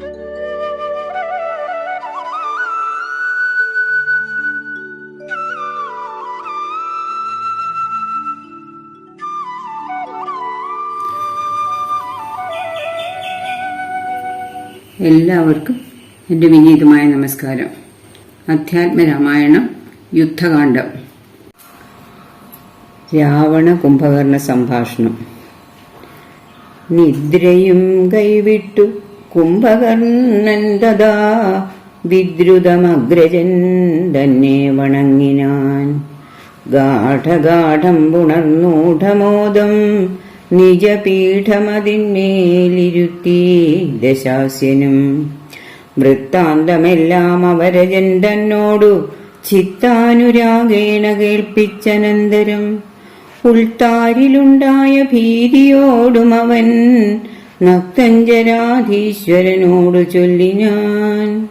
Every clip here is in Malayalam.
എല്ലാവർക്കും എന്റെ വിനീതമായ നമസ്കാരം. അധ്യാത്മരാമായണം യുദ്ധകാന്ഡം. രാവണ കുംഭകർണ സംഭാഷണം. നിദ്രയും കൈവിട്ടു. കുംഭകർണൻ തഥാ വിദ്രുതമഗ്രജൻ തന്നെ വണങ്ങിനാൻ. ഗാഠഗാഠം പുണർന്നൂഢമോദം നിജപീഠമതിന്മേലിരുത്തി ദശാസ്യനും. വൃത്താന്തമെല്ലാം അവരജൻ തന്നോടു ചിത്താനുരാഗേണ കേൾപ്പിച്ചനന്തരം. ഉൾത്താരിലുണ്ടായ ഭീതിയോടും അവൻ നക്തഞ്ചരാധീശ്വരനോടു ചൊല്ലിനാൻ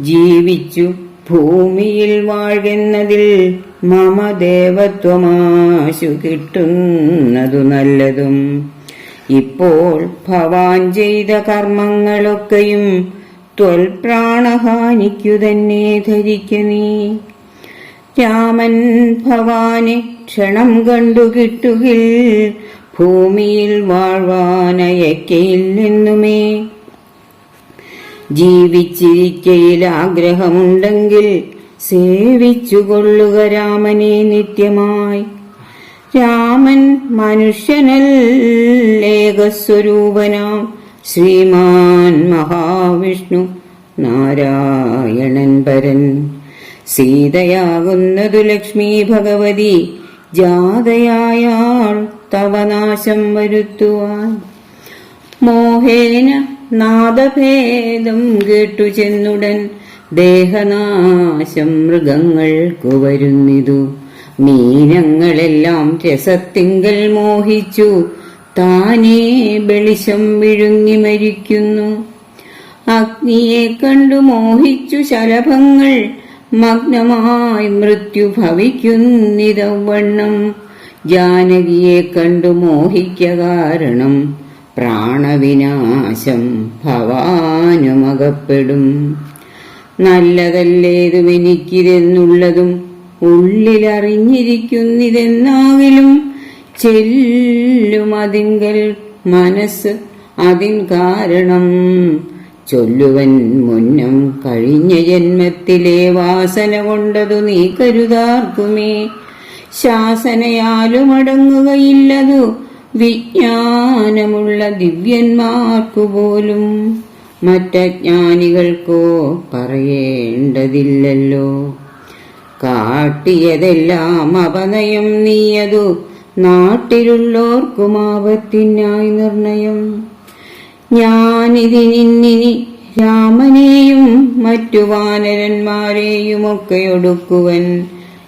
ജീവിച്ചു ഭൂമിയിൽ വാഴുന്നതിൽ മമ ദേവത്വമാശു കിട്ടുന്നതു നല്ലതും. ഇപ്പോൾ ഭവാൻ ചെയ്ത കർമ്മങ്ങളൊക്കെയും ത്വൽപ്രാണഹാനിക്കു തന്നെ ധരിക്ക നീ. രാമൻ ഭവാനെ ക്ഷണം കണ്ടു കിട്ടുകിൽ ഭൂമിയിൽ വാഴ്വാനയക്കയില്ലെന്നുമേ ജീവിച്ചിരിക്കയിൽ ആഗ്രഹമുണ്ടെങ്കിൽ സേവിച്ചുകൊള്ളുക രാമനെ നിത്യമായി. രാമൻ മനുഷ്യനല്ലേകസ്വരൂപനാം ശ്രീമാൻ മഹാവിഷ്ണു നാരായണൻ പരൻ. സീതയാകുന്നതു ലക്ഷ്മി ഭഗവതി ജാതയായാൾ തവനാശം വരുത്തുവാൻ. മോഹേന നാദഭേദം കേട്ടു ചെന്നുടൻ ദേഹനാശം മൃഗങ്ങൾക്കു വരുന്നിതു മീനങ്ങളെല്ലാം രസത്തിങ്കൽ മോഹിച്ചു താനേ വെളിശം വിഴുങ്ങി മരിക്കുന്നു. അഗ്നിയെ കണ്ടു മോഹിച്ചു ശലഭങ്ങൾ മഗ്നമായി മൃത്യു ഭവിക്കുന്നിതവണ്ണം. ജാനകിയെ കണ്ടു മോഹിക്ക കാരണം. പ്രാണവിനാശം ഭവാനുമകപ്പെടും. നല്ലതല്ലേതും എനിക്കിതെന്നുള്ളതും ഉള്ളിലറിഞ്ഞിരിക്കുന്നിതെന്നാകിലും ചെല്ലും അതിങ്കൽ മനസ്സ് അതിൻ കാരണം. ചൊല്ലുവൻ മുന്നം കഴിഞ്ഞ ജന്മത്തിലെ വാസന കൊണ്ടതു നീ കരുതാർക്കുമേ. ശാസനയാലും അടങ്ങുകയില്ലതു വിജ്ഞാനമുള്ള ദിവ്യന്മാർക്കു പോലും മറ്റജ്ഞാനികൾക്കോ പറയേണ്ടതില്ലല്ലോ. കാട്ടിയതെല്ലാം അപനയം നീയതു നാട്ടിലുള്ളോർക്കും ആപത്തിനായി നിർണയം. ഞാനിതിനിന്നിനി രാമനെയും മറ്റു വാനരന്മാരെയുമൊക്കെ ഒടുക്കുവൻ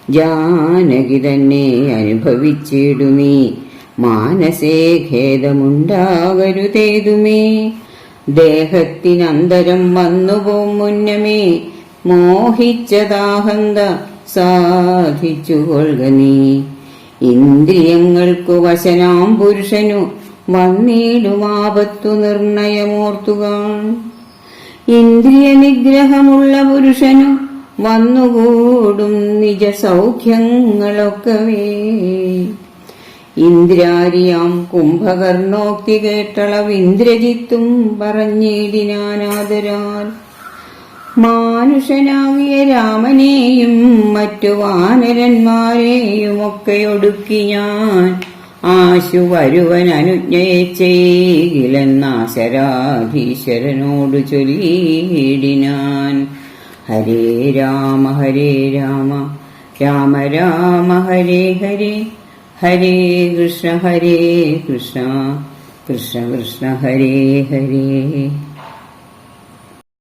ജാനകി തന്നെ അനുഭവിച്ചിടുമീ. മാനസേ ഖേദമുണ്ടാകരുതേതുമേ. ദേഹത്തിനന്തരം വന്നുപോം മുന്നമേ. മോഹിച്ചതാഹന്ത സാധിച്ചു കൊള്ളുക നീ. ഇന്ദ്രിയങ്ങൾക്കു വശനാം പുരുഷനു വന്നിടുമാപത്തു നിർണയമോർത്തുക. ഇന്ദ്രിയ നിഗ്രഹമുള്ള പുരുഷനു വന്നുകൂടും നിജ സൗഖ്യങ്ങളൊക്കവേ ഇന്ദ്രാരിയാം കുംഭകർണോക്തി കേട്ടളവിന്ദ്രജിത്തും പറഞ്ഞിടിനാനാദരാൽ. മാനുഷനാകിയ രാമനെയും മറ്റു വാനരന്മാരെയും ഒക്കെ ഒടുക്കി ഞാൻ ആശു വരുവൻ അനുജ്ഞയെ ചെയ്യില്ലെന്നാശരാധീശ്വരനോട് ചൊല്ലിയിടിനാൻ. ഹരേ രാമ ഹരേ രാമ രാമ രാമ ഹരേ ഹരേ ഹരേ കൃഷ്ണ ഹരേ കൃഷ്ണ കൃഷ്ണ കൃഷ്ണ ഹരേ ഹരേ.